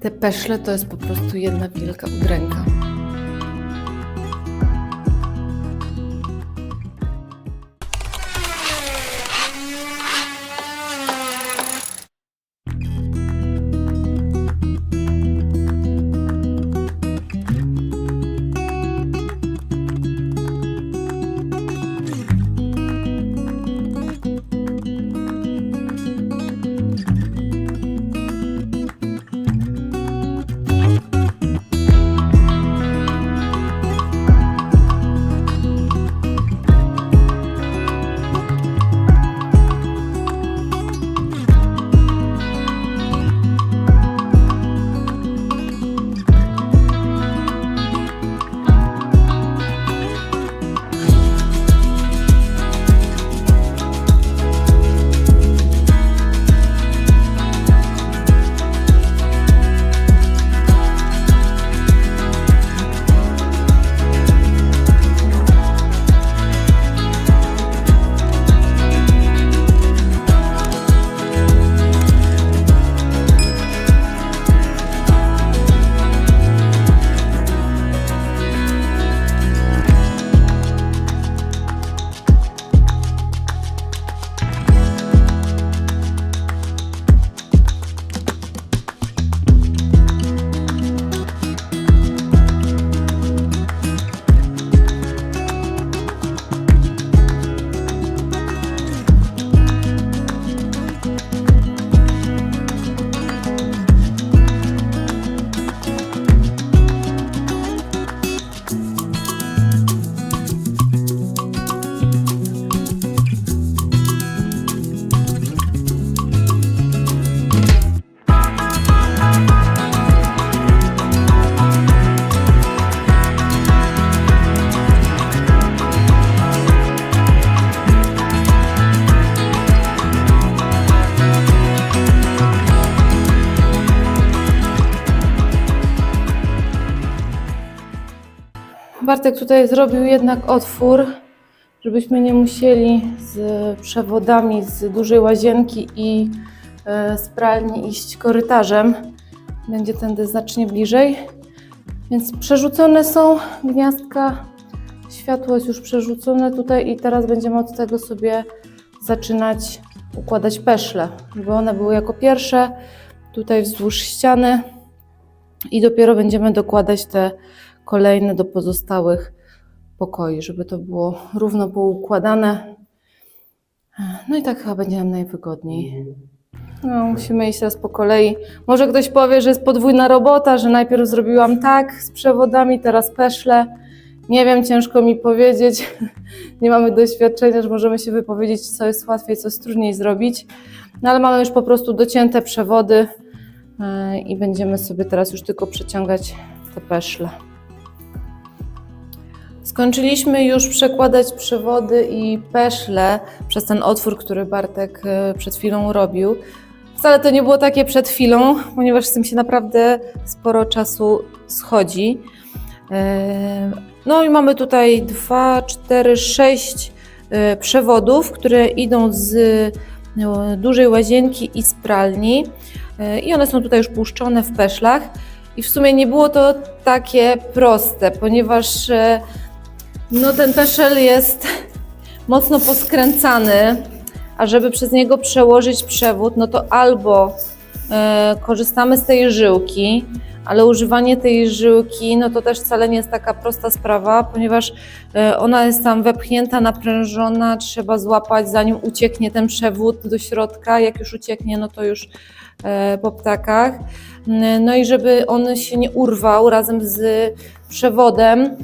Te peszle to jest po prostu jedna wielka udręka. Bartek tutaj zrobił jednak otwór, żebyśmy nie musieli z przewodami z dużej łazienki i e, z pralni iść korytarzem. Będzie tędy znacznie bliżej. Więc przerzucone są gniazdka, światło jest już przerzucone tutaj i teraz będziemy od tego sobie zaczynać układać peszle, żeby one były jako pierwsze tutaj wzdłuż ściany i dopiero będziemy dokładać te kolejne do pozostałych pokoi, żeby to było równo poukładane. No i tak chyba będzie nam najwygodniej. No, musimy iść teraz po kolei. Może ktoś powie, że jest podwójna robota, że najpierw zrobiłam tak z przewodami, teraz peszle. Nie wiem, ciężko mi powiedzieć. Nie mamy doświadczenia, że możemy się wypowiedzieć, co jest łatwiej, co jest trudniej zrobić. No ale mamy już po prostu docięte przewody yy, i będziemy sobie teraz już tylko przeciągać te peszle. Skończyliśmy już przekładać przewody i peszle przez ten otwór, który Bartek e, przed chwilą robił. Wcale to nie było takie przed chwilą, ponieważ z tym się naprawdę sporo czasu schodzi. E, No i mamy tutaj 2, 4, 6 e, przewodów, które idą z e, dużej łazienki i z pralni. I one są tutaj już puszczone w peszlach. I w sumie nie było to takie proste, ponieważ no ten peszel jest mocno poskręcany, a żeby przez niego przełożyć przewód, no to albo e, korzystamy z tej żyłki, ale używanie tej żyłki, no to też wcale nie jest taka prosta sprawa, ponieważ e, ona jest tam wepchnięta, naprężona, trzeba złapać zanim ucieknie ten przewód do środka. Jak już ucieknie, no to już e, po ptakach. No i żeby on się nie urwał razem z przewodem,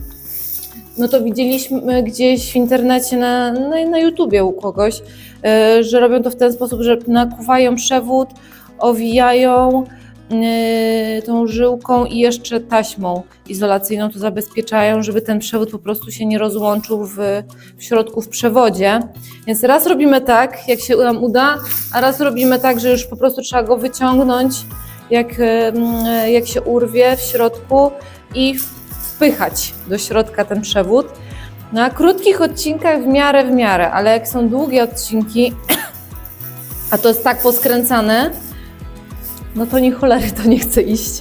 no to widzieliśmy gdzieś w internecie, na, na, na YouTubie u kogoś, e, że robią to w ten sposób, że nakuwają przewód, owijają e, tą żyłką i jeszcze taśmą izolacyjną to zabezpieczają, żeby ten przewód po prostu się nie rozłączył w, w środku w przewodzie. Więc raz robimy tak, jak się nam uda, a raz robimy tak, że już po prostu trzeba go wyciągnąć, jak, e, jak się urwie w środku i wpychać do środka ten przewód. Na krótkich odcinkach w miarę w miarę, ale jak są długie odcinki, a to jest tak poskręcane, no to ni cholery to nie chce iść.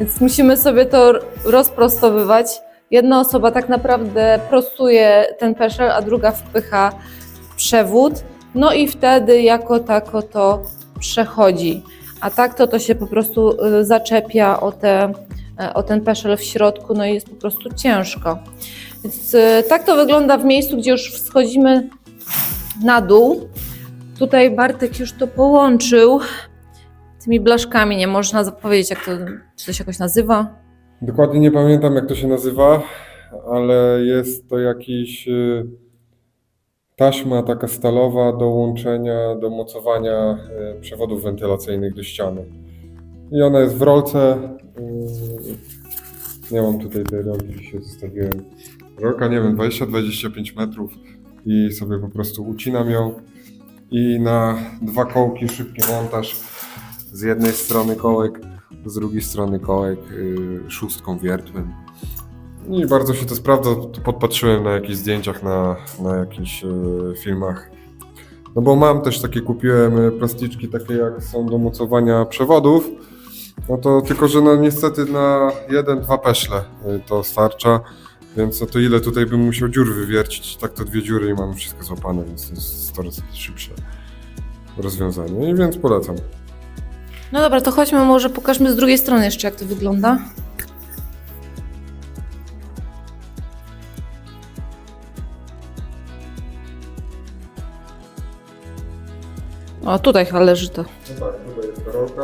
Więc musimy sobie to rozprostowywać. Jedna osoba tak naprawdę prostuje ten peszel, a druga wpycha przewód. No i wtedy jako tako to przechodzi. A tak to to się po prostu y, zaczepia o, te, o ten peszel w środku, no i jest po prostu ciężko. Więc y, tak to wygląda w miejscu, gdzie już schodzimy na dół. Tutaj Bartek już to połączył tymi blaszkami. Nie można powiedzieć, jak to, czy to się jakoś nazywa. Dokładnie nie pamiętam, jak to się nazywa, ale jest to jakiś y, taśma taka stalowa do łączenia, do mocowania przewodów wentylacyjnych do ściany. I ona jest w rolce. Nie mam tutaj tej rolki, dzisiaj zostawiłem. Rolka, nie wiem, 20-25 metrów i sobie po prostu ucinam ją i na dwa kołki szybki montaż z jednej strony kołek, z drugiej strony kołek y, szóstką wiertłem. I bardzo się to sprawdza. Podpatrzyłem na jakichś zdjęciach, na, na jakichś y, filmach. No bo mam też takie, kupiłem y, plasticzki takie jak są do mocowania przewodów. No to tylko, że no niestety na jeden, dwa peszle y, to starcza. Więc no to ile tutaj bym musiał dziur wywiercić? Tak to dwie dziury i mam wszystko złapane, więc to jest coraz szybsze rozwiązanie. I więc polecam. No dobra, to chodźmy, może pokażmy z drugiej strony jeszcze, jak to wygląda. O, tutaj chyba leży to. No tak, tutaj jest rolka.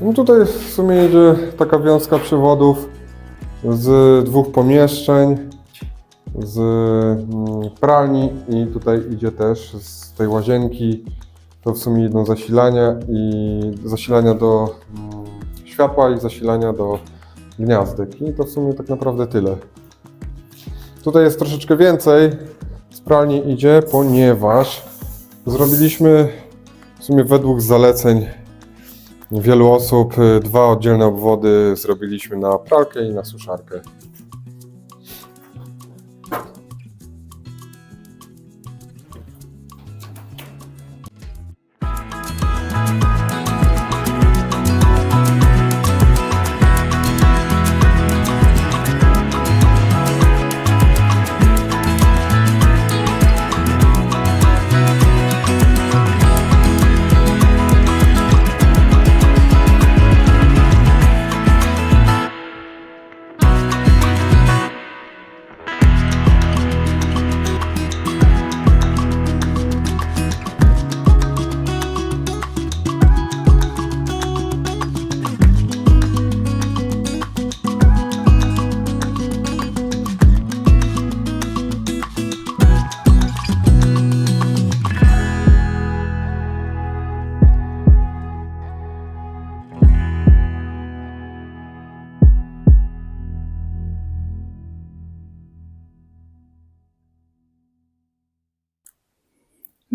No tutaj w sumie idzie taka wiązka przewodów z dwóch pomieszczeń, z mm, pralni i tutaj idzie też z tej łazienki. To w sumie idą zasilania i zasilania do mm, światła i zasilania do gniazdek. I to w sumie tak naprawdę tyle. Tutaj jest troszeczkę więcej. Z pralni idzie, ponieważ zrobiliśmy w sumie według zaleceń wielu osób y, dwa oddzielne obwody zrobiliśmy na pralkę i na suszarkę.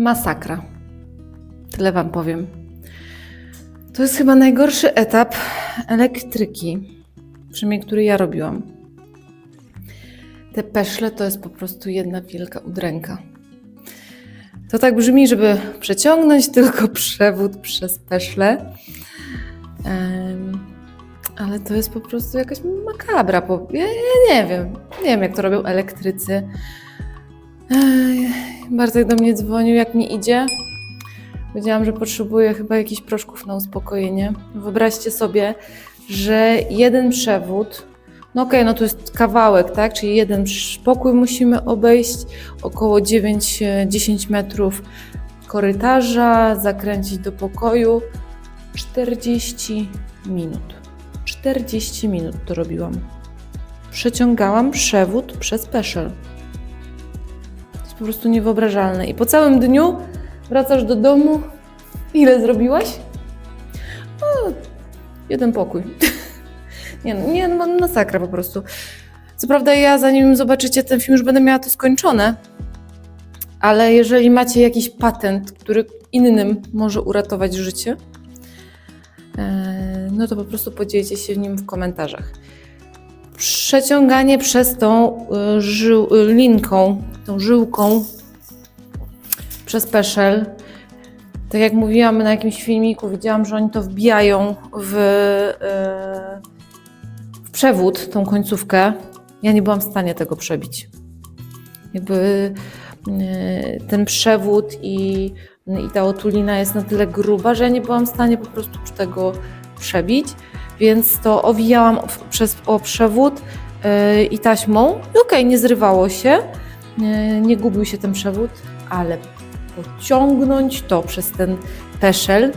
Masakra. Tyle Wam powiem. To jest chyba najgorszy etap elektryki, przynajmniej który ja robiłam. Te peszle to jest po prostu jedna wielka udręka. To tak brzmi, żeby przeciągnąć tylko przewód przez peszle. Em, ale to jest po prostu jakaś makabra. Ja, ja nie wiem. Nie wiem, jak to robią elektrycy. Bartek do mnie dzwonił, jak mi idzie. Powiedziałam, że potrzebuję chyba jakichś proszków na uspokojenie. Wyobraźcie sobie, że jeden przewód, no okej, no to jest kawałek, tak? Czyli jeden pokój musimy obejść, około 9-10 metrów korytarza, zakręcić do pokoju. 40 minut. 40 minut to robiłam. Przeciągałam przewód przez peszel. Po prostu niewyobrażalne. I po całym dniu wracasz do domu. Ile zrobiłaś? O, jeden pokój. nie, no, nie, no masakra po prostu. Co prawda ja zanim zobaczycie ten film już będę miała to skończone, ale jeżeli macie jakiś patent, który innym może uratować życie, e, no to po prostu podzielcie się nim w komentarzach. Przeciąganie przez tą y, żył, y, linką, tą żyłką przez peszel Tak jak mówiłam na jakimś filmiku, widziałam, że oni to wbijają w, e, w przewód, tą końcówkę. Ja nie byłam w stanie tego przebić. Jakby ten przewód i, i ta otulina jest na tyle gruba, że ja nie byłam w stanie po prostu tego przebić, więc to owijałam przez o przewód e, i taśmą. Okej, nie zrywało się, nie, nie gubił się ten przewód, ale pociągnąć to przez ten peszel.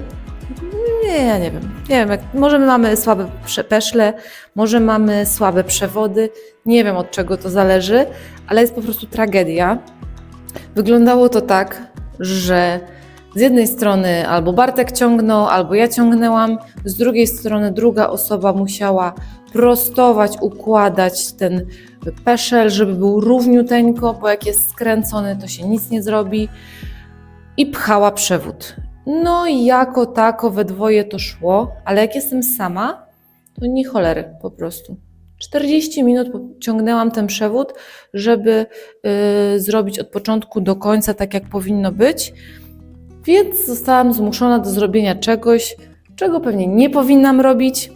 Nie, ja nie wiem. Nie wiem, jak, może my mamy słabe peszle, może mamy słabe przewody. Nie wiem od czego to zależy, ale jest po prostu tragedia. Wyglądało to tak, że z jednej strony albo Bartek ciągnął, albo ja ciągnęłam, z drugiej strony druga osoba musiała prostować, układać ten peszel, żeby był równiuteńko, bo jak jest skręcony, to się nic nie zrobi. I pchała przewód. No i jako tako we dwoje to szło, ale jak jestem sama, to nie cholery po prostu. 40 minut ciągnęłam ten przewód, żeby y, zrobić od początku do końca tak, jak powinno być. Więc zostałam zmuszona do zrobienia czegoś, czego pewnie nie powinnam robić.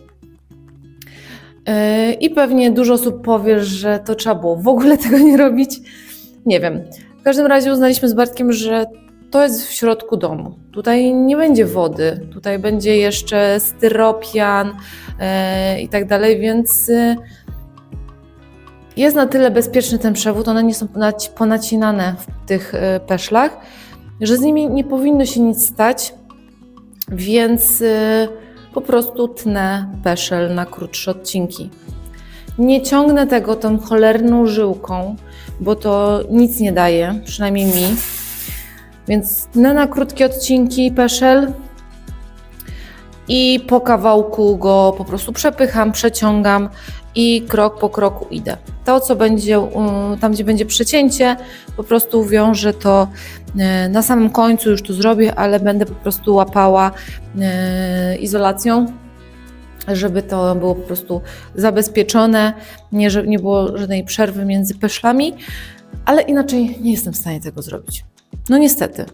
Yy, I pewnie dużo osób powie, że to trzeba było w ogóle tego nie robić. Nie wiem. W każdym razie uznaliśmy z Bartkiem, że to jest w środku domu. Tutaj nie będzie wody, tutaj będzie jeszcze styropian yy, i tak dalej, więc yy, jest na tyle bezpieczny ten przewód, one nie są ponaci- ponacinane w tych peszlach, że z nimi nie powinno się nic stać, więc yy, po prostu tnę peszel na krótsze odcinki. Nie ciągnę tego tą cholerną żyłką, bo to nic nie daje, przynajmniej mi. Więc tnę na krótkie odcinki peszel i po kawałku go po prostu przepycham, przeciągam i krok po kroku idę. To, co będzie, tam gdzie będzie przecięcie, po prostu wiążę to e, na samym końcu, już to zrobię, ale będę po prostu łapała e, izolacją, żeby to było po prostu zabezpieczone, nie, że nie było żadnej przerwy między peszlami, ale inaczej nie jestem w stanie tego zrobić. No niestety.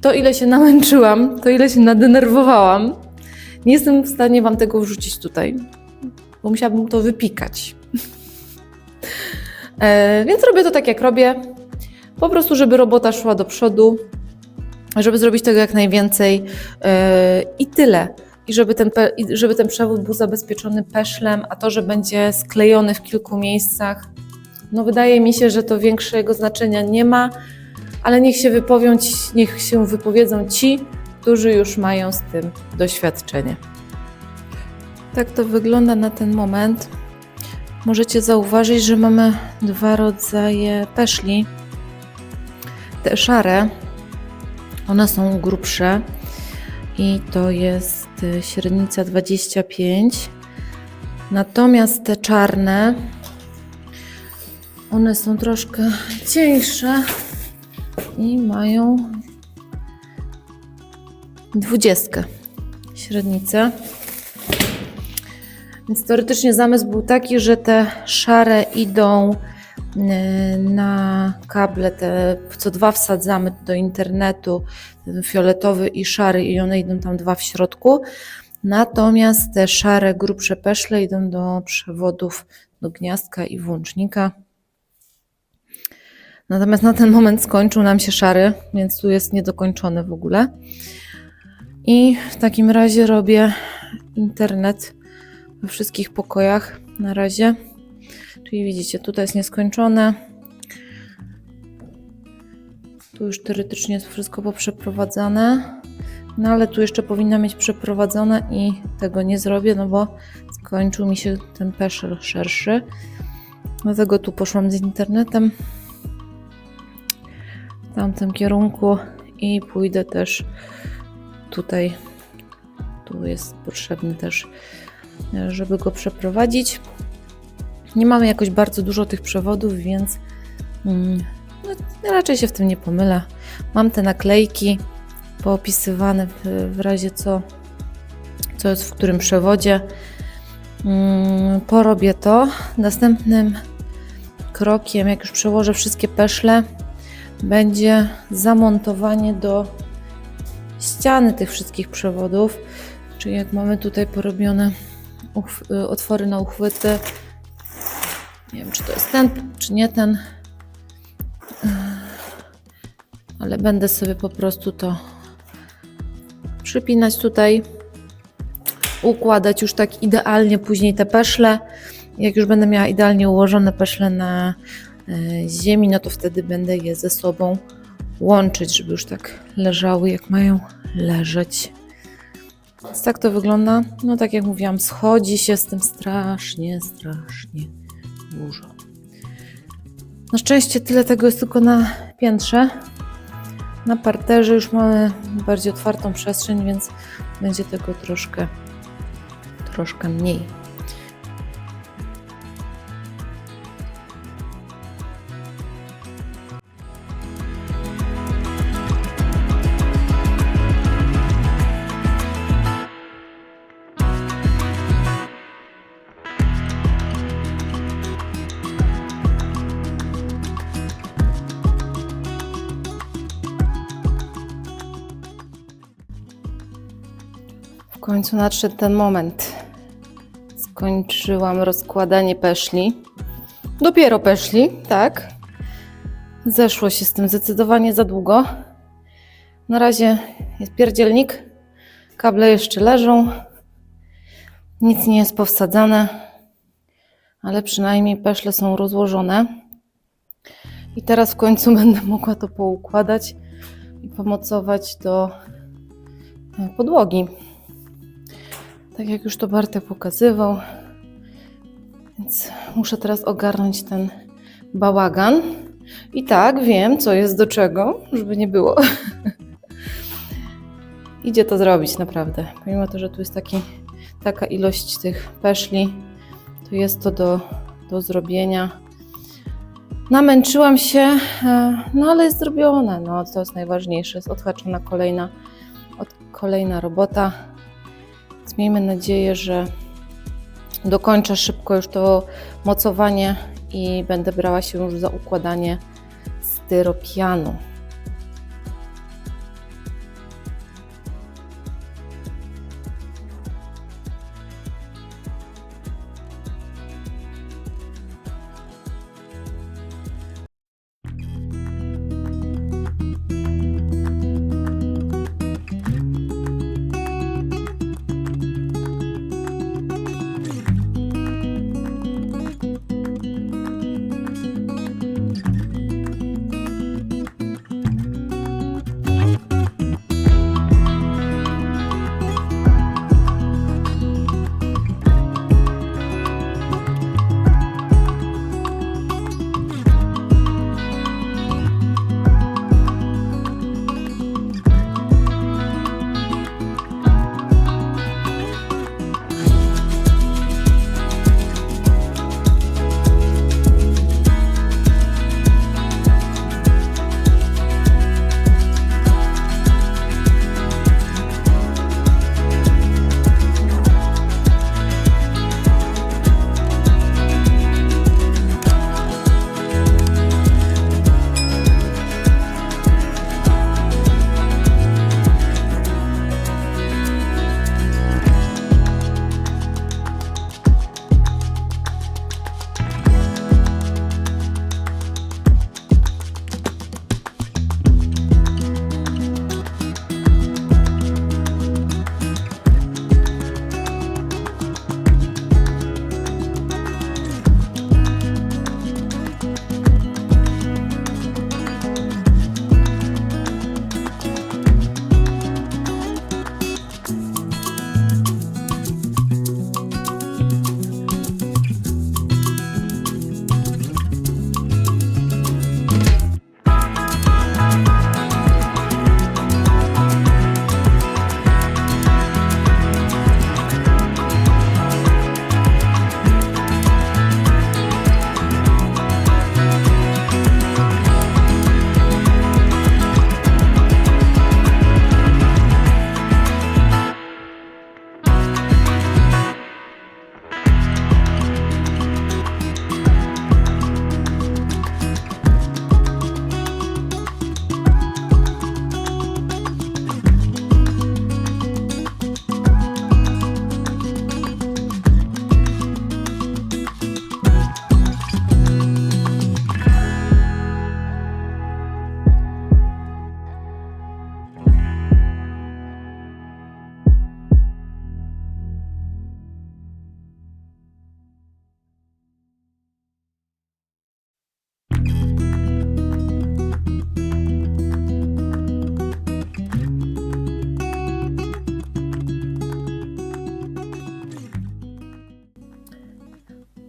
To ile się namęczyłam, to ile się nadenerwowałam, nie jestem w stanie Wam tego wrzucić tutaj, bo musiałabym to wypikać. E, więc robię to tak, jak robię. Po prostu, żeby robota szła do przodu, żeby zrobić tego jak najwięcej e, i tyle. I żeby ten, żeby ten przewód był zabezpieczony peszlem, a to, że będzie sklejony w kilku miejscach, no wydaje mi się, że to większego znaczenia nie ma, ale niech się wypowią, niech się wypowiedzą ci, którzy już mają z tym doświadczenie. Tak to wygląda na ten moment. Możecie zauważyć, że mamy dwa rodzaje peszli. Te szare, one są grubsze i to jest y, średnica 25. Natomiast te czarne, one są troszkę cieńsze i mają 20 średnicę. Więc teoretycznie zamysł był taki, że te szare idą e, na kable, te co dwa wsadzamy do internetu, fioletowy i szary, i one idą tam dwa w środku. Natomiast te szare, grubsze peszle idą do przewodów do gniazdka i włącznika. Natomiast na ten moment skończył nam się szary, więc tu jest niedokończone w ogóle. I w takim razie robię internet we wszystkich pokojach na razie. Czyli widzicie, tutaj jest nieskończone. Tu już teoretycznie jest wszystko poprzeprowadzane. No ale tu jeszcze powinno mieć przeprowadzone i tego nie zrobię, no bo skończył mi się ten peszel szerszy. Dlatego tu poszłam z internetem w tamtym kierunku i pójdę też tutaj. Tu jest potrzebny też żeby go przeprowadzić. Nie mamy jakoś bardzo dużo tych przewodów, więc mm, no, raczej się w tym nie pomylę. Mam te naklejki poopisywane w, w razie co, co jest w którym przewodzie. Mm, porobię to. Następnym krokiem, jak już przełożę wszystkie peszle, będzie zamontowanie do ściany tych wszystkich przewodów. Czyli jak mamy tutaj porobione otwory na uchwyty. Nie wiem, czy to jest ten, czy nie ten. Ale będę sobie po prostu to przypinać tutaj, układać już tak idealnie później te peszle. Jak już będę miała idealnie ułożone peszle na y, ziemi, no to wtedy będę je ze sobą łączyć, żeby już tak leżały, jak mają leżeć. Więc tak to wygląda. No tak jak mówiłam, schodzi się z tym strasznie, strasznie dużo. Na szczęście tyle tego jest tylko na piętrze. Na parterze już mamy bardziej otwartą przestrzeń, więc będzie tego troszkę, troszkę mniej. Końcu nadszedł ten moment. Skończyłam rozkładanie peszli. Dopiero peszli, tak. Zeszło się z tym zdecydowanie za długo. Na razie jest pierdzielnik. Kable jeszcze leżą. Nic nie jest powsadzane, ale przynajmniej peszle są rozłożone. I teraz w końcu będę mogła to poukładać i pomocować do podłogi. Tak jak już to Bartek pokazywał. Więc muszę teraz ogarnąć ten bałagan. I tak, wiem, co jest do czego, żeby nie było. Idzie to zrobić naprawdę. Pomimo to, że tu jest taki, taka ilość tych peszli, to jest to do, do zrobienia. Namęczyłam się, e, no ale jest zrobione. No, to jest najważniejsze. Jest odhaczona kolejna, od, kolejna robota. Miejmy nadzieję, że dokończę szybko już to mocowanie i będę brała się już za układanie styropianu.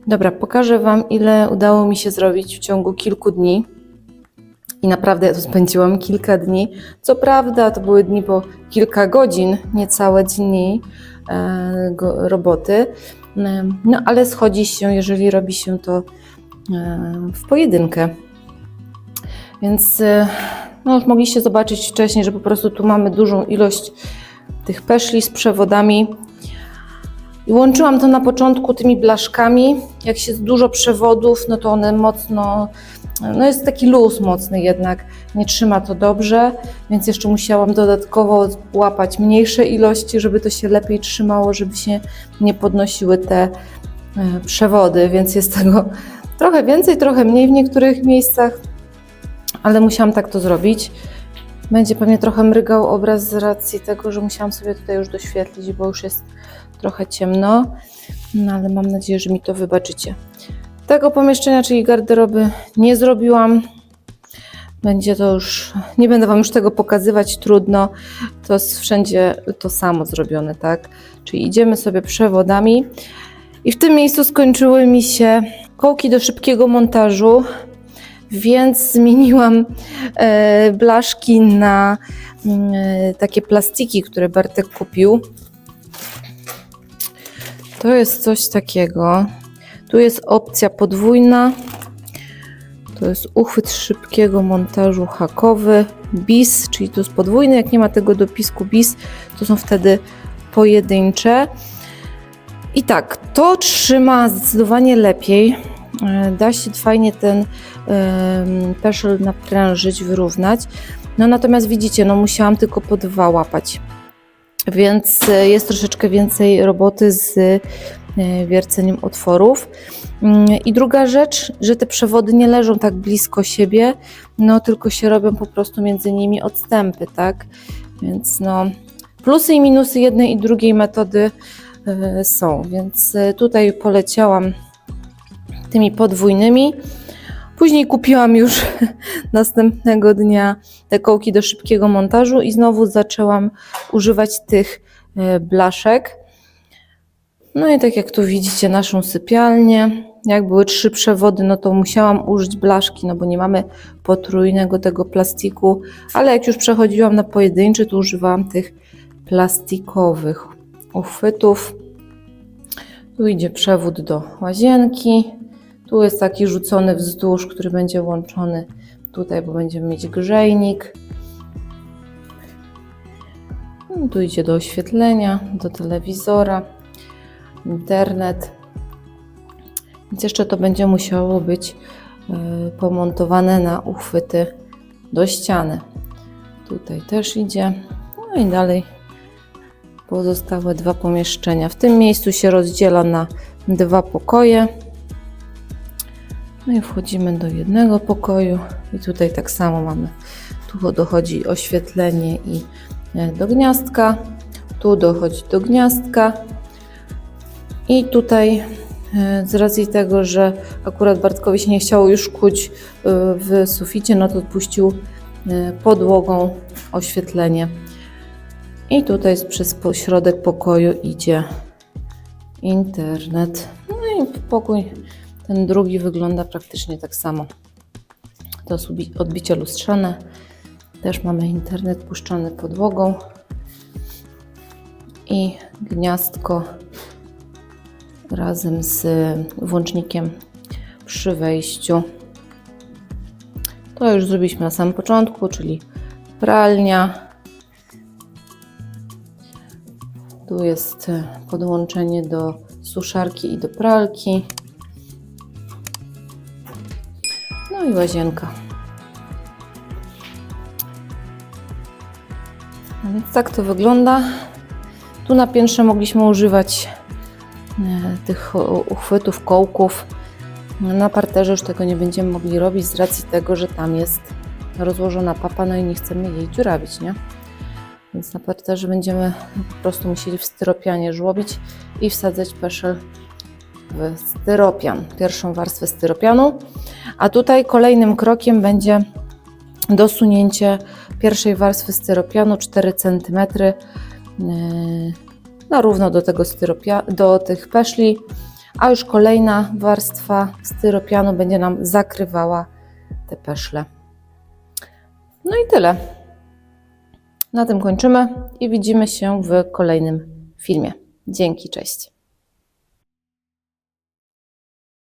Dobra, pokażę Wam, ile udało mi się zrobić w ciągu kilku dni. I naprawdę ja tu spędziłam kilka dni. Co prawda, to były dni po kilka godzin, nie całe dni e, go, roboty. E, No ale schodzi się, jeżeli robi się to e, w pojedynkę. Więc e, no, mogliście zobaczyć wcześniej, że po prostu tu mamy dużą ilość tych peszli z przewodami. I łączyłam to na początku tymi blaszkami. Jak się dużo przewodów, no to one mocno, no jest taki luz mocny jednak, nie trzyma to dobrze, więc jeszcze musiałam dodatkowo łapać mniejsze ilości, żeby to się lepiej trzymało, żeby się nie podnosiły te e, przewody, więc jest tego trochę więcej, trochę mniej w niektórych miejscach, ale musiałam tak to zrobić. Będzie pewnie trochę mrygał obraz z racji tego, że musiałam sobie tutaj już doświetlić, bo już jest trochę ciemno, no ale mam nadzieję, że mi to wybaczycie. Tego pomieszczenia, czyli garderoby, nie zrobiłam. Będzie to już, nie będę Wam już tego pokazywać, trudno. To jest wszędzie to samo zrobione, tak? Czyli idziemy sobie przewodami. I w tym miejscu skończyły mi się kołki do szybkiego montażu, więc zmieniłam e, blaszki na mm, e, takie plastiki, które Bartek kupił. To jest coś takiego. Tu jest opcja podwójna. To jest uchwyt szybkiego montażu hakowy. BIS, czyli to jest podwójny. Jak nie ma tego dopisku BIS, to są wtedy pojedyncze. I tak, to trzyma zdecydowanie lepiej. E, Da się fajnie ten peszel naprężyć, wyrównać. No natomiast widzicie, no musiałam tylko po dwa łapać. Więc e, jest troszeczkę więcej roboty z e, wierceniem otworów. Mm, I druga rzecz, że te przewody nie leżą tak blisko siebie, no tylko się robią po prostu między nimi odstępy, tak? Więc no, plusy i minusy jednej i drugiej metody e, są, więc tutaj poleciałam tymi podwójnymi. Później kupiłam już następnego dnia te kołki do szybkiego montażu i znowu zaczęłam używać tych e, blaszek. No i tak jak tu widzicie naszą sypialnię, jak były trzy przewody, no to musiałam użyć blaszki, no bo nie mamy potrójnego tego plastiku, ale jak już przechodziłam na pojedynczy, to używałam tych plastikowych uchwytów. Tu idzie przewód do łazienki. Tu jest taki rzucony wzdłuż, który będzie łączony tutaj, bo będziemy mieć grzejnik. No, Tu idzie do oświetlenia, do telewizora, internet. Więc jeszcze to będzie musiało być y, pomontowane na uchwyty do ściany. Tutaj też idzie. No i dalej pozostałe dwa pomieszczenia. W tym miejscu się rozdziela na dwa pokoje. No i wchodzimy do jednego pokoju i tutaj tak samo mamy. Tu dochodzi oświetlenie i e, do gniazdka. Tu dochodzi do gniazdka. I tutaj e, z racji tego, że akurat Bartkowi się nie chciało już kuć e, w suficie, no to odpuścił podłogą oświetlenie. I tutaj przez środek pokoju idzie internet. No i pokój ten drugi wygląda praktycznie tak samo. To jest odbicie lustrzane. Też mamy internet puszczony podłogą. I gniazdko razem z włącznikiem przy wejściu. To już zrobiliśmy na samym początku, czyli pralnia. Tu jest podłączenie do suszarki i do pralki. I łazienka. No więc tak to wygląda. Tu na piętrze mogliśmy używać e, tych uchwytów, kołków. Na parterze już tego nie będziemy mogli robić z racji tego, że tam jest rozłożona papa, no i nie chcemy jej dziurawić, nie? Więc na parterze będziemy po prostu musieli w styropianie żłobić i wsadzać peszel w styropian, pierwszą warstwę styropianu. A tutaj kolejnym krokiem będzie dosunięcie pierwszej warstwy styropianu 4 cm yy, na równo do tego styropia, do tych peszli, a już kolejna warstwa styropianu będzie nam zakrywała te peszle. No i tyle. Na tym kończymy i widzimy się w kolejnym filmie. Dzięki, cześć.